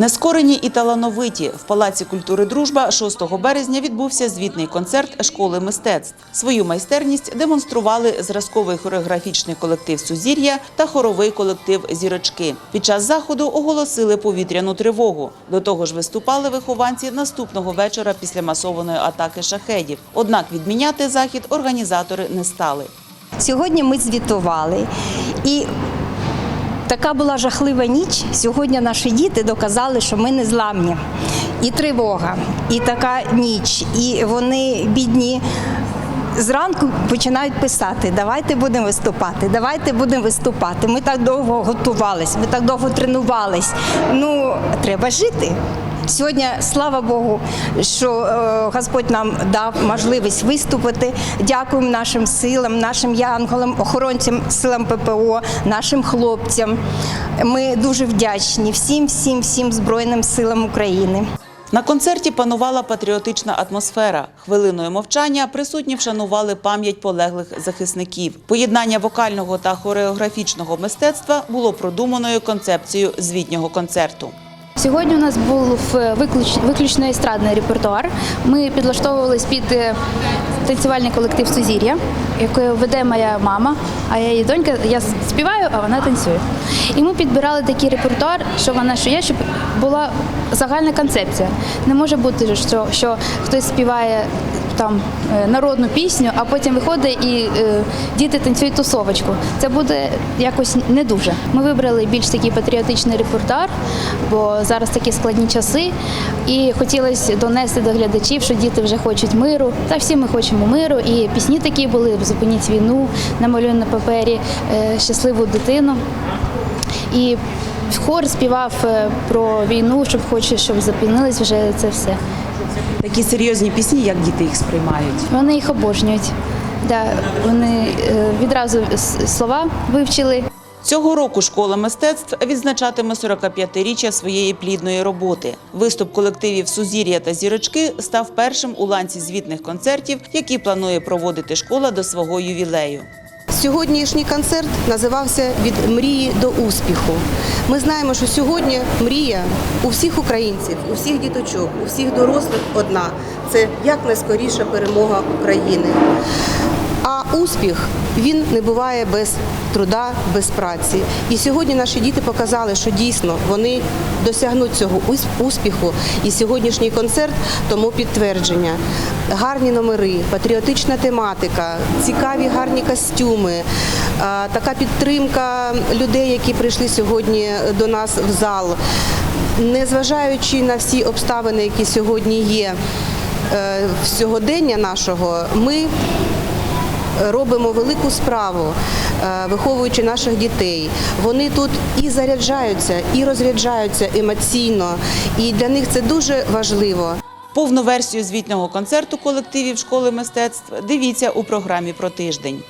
Нескорені і талановиті в Палаці культури Дружба 6 березня відбувся звітний концерт школи мистецтв. Свою майстерність демонстрували зразковий хореографічний колектив Сузір'я та хоровий колектив Зірочки. Під час заходу оголосили повітряну тривогу. До того ж, виступали вихованці наступного вечора після масованої атаки шахедів. Однак відміняти захід організатори не стали. Сьогодні ми звітували. І така була жахлива ніч. Сьогодні наші діти доказали, що ми не зламні. І тривога, і така ніч, і вони бідні. Зранку починають писати: давайте будемо виступати, давайте будемо виступати. Ми так довго готувалися, ми так довго тренувались. Ну, треба жити. Сьогодні, слава Богу, що е, Господь нам дав можливість виступити. Дякуємо нашим силам, нашим янголам, охоронцям силам ППО, нашим хлопцям. Ми дуже вдячні всім, всім, всім Збройним силам України. На концерті панувала патріотична атмосфера. Хвилиною мовчання присутні вшанували пам'ять полеглих захисників. Поєднання вокального та хореографічного мистецтва було продуманою концепцією звітнього концерту. Сьогодні у нас був виключ- виключно естрадний репертуар. Ми підлаштовувались під е, танцювальний колектив Сузір'я, якою веде моя мама, а я її донька. Я співаю, а вона танцює. І ми підбирали такий репертуар, що вона що є, щоб була загальна концепція. Не може бути, що, що хтось співає там е, народну пісню, а потім виходить і е, діти танцюють тусовочку. Це буде якось не дуже. Ми вибрали більш такий патріотичний репертуар, бо зараз такі складні часи. І хотілося донести до глядачів, що діти вже хочуть миру. Та всі ми хочемо миру. І пісні такі були Зупиніть війну, намалюй на папері е, щасливу дитину. І хор співав е, про війну, щоб хоче, щоб зупинилось вже це все. Такі серйозні пісні, як діти їх сприймають. Вони їх обожнюють. Да, вони е, відразу слова вивчили. Цього року школа мистецтв відзначатиме 45-річчя своєї плідної роботи. Виступ колективів Сузір'я та Зірочки став першим у ланці звітних концертів, які планує проводити школа до свого ювілею. Сьогоднішній концерт називався Від мрії до успіху. Ми знаємо, що сьогодні мрія у всіх українців, у всіх діточок, у всіх дорослих одна це якнайскоріша перемога України. А успіх він не буває без труда, без праці. І сьогодні наші діти показали, що дійсно вони досягнуть цього успіху. І сьогоднішній концерт тому підтвердження. Гарні номери, патріотична тематика, цікаві гарні костюми, така підтримка людей, які прийшли сьогодні до нас в зал. Незважаючи на всі обставини, які сьогодні є е, в сьогодення нашого, ми робимо велику справу, е, виховуючи наших дітей. Вони тут і заряджаються, і розряджаються емоційно, і для них це дуже важливо. Повну версію звітного концерту колективів школи мистецтв дивіться у програмі про тиждень.